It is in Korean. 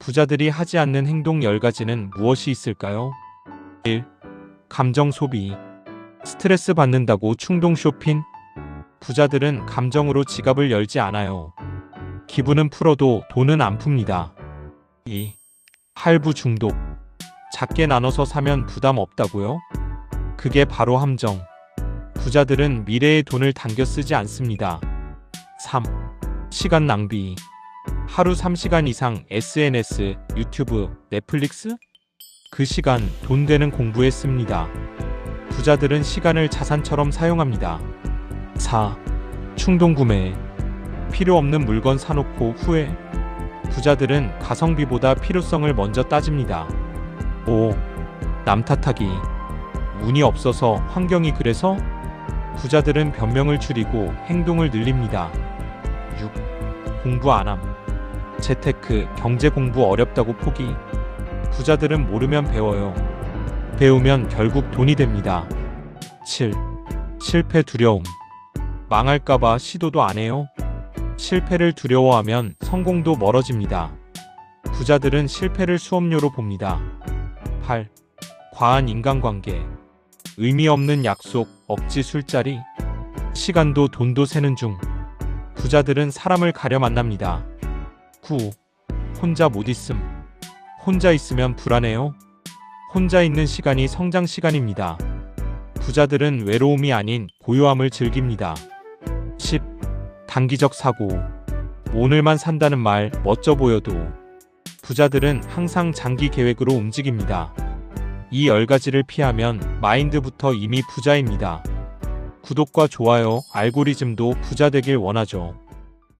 부자들이 하지 않는 행동 10가지는 무엇이 있을까요? 1. 감정 소비. 스트레스 받는다고 충동 쇼핑? 부자들은 감정으로 지갑을 열지 않아요. 기분은 풀어도 돈은 안 풉니다. 2. 할부 중독. 작게 나눠서 사면 부담 없다고요? 그게 바로 함정. 부자들은 미래의 돈을 당겨 쓰지 않습니다. 3. 시간 낭비. 하루 3시간 이상 SNS, 유튜브, 넷플릭스? 그 시간 돈 되는 공부에 씁니다. 부자들은 시간을 자산처럼 사용합니다. 4. 충동 구매. 필요 없는 물건 사놓고 후회. 부자들은 가성비보다 필요성을 먼저 따집니다. 5. 남 탓하기. 운이 없어서 환경이 그래서 부자들은 변명을 줄이고 행동을 늘립니다. 6. 공부 안함. 재테크, 경제 공부 어렵다고 포기. 부자들은 모르면 배워요. 배우면 결국 돈이 됩니다. 7. 실패 두려움. 망할까봐 시도도 안 해요. 실패를 두려워하면 성공도 멀어집니다. 부자들은 실패를 수업료로 봅니다. 8. 과한 인간관계. 의미 없는 약속, 억지 술자리. 시간도 돈도 새는 중. 부자들은 사람을 가려 만납니다. 9. 혼자 못 있음. 혼자 있으면 불안해요. 혼자 있는 시간이 성장 시간입니다. 부자들은 외로움이 아닌 고요함을 즐깁니다. 10. 단기적 사고. 오늘만 산다는 말 멋져 보여도 부자들은 항상 장기 계획으로 움직입니다. 이 10가지를 피하면 마인드부터 이미 부자입니다. 구독과 좋아요, 알고리즘도 부자 되길 원하죠.